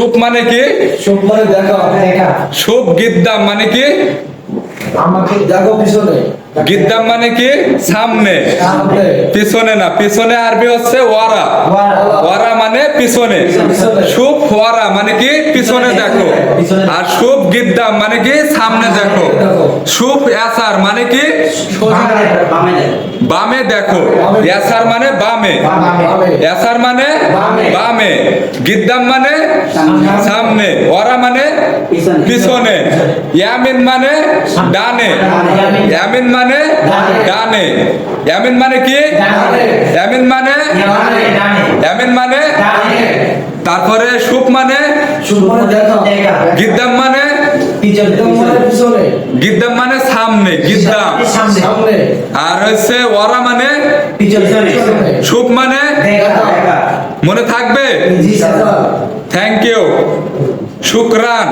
Soup মানে কি? সুখ মানে দেখো। সুখ গিদ্দাম মানে কি? আমাকে দেখো পিছনে। গিদ্দাম মানে কি? সামনে। সামনে। পিছনে না পিছনে আরবি হচ্ছে ওয়ারা। ওয়ারা। মানে পিছনে। পিছনে। সুপ ওয়ারা মানে কি? পিছনে দেখো। আর সুপ গিদ্দাম মানে কি? সামনে দেখো। সুপ এসার মানে কি? বামে দেখো এসার মানে বামে। এসার মানে বামে। গিদ্দাম মানে সামনে। ওরা মানে পিছনে। ইয়ামিন মানে ডানে। ইয়ামিন মানে ডানে। ইয়ামিন মানে কি? ইয়ামিন মানে ইয়ামিন মানে তারপরে সুপ মানে মানে গিদ্দাম মানে মানে পিছনে। গিদ্দাম মানে সামনে গিদ্দাম। সামনে আর হচ্ছে ওরা মানে? সুপ মানে? মনে থাকবে? Thank you শুক্রান।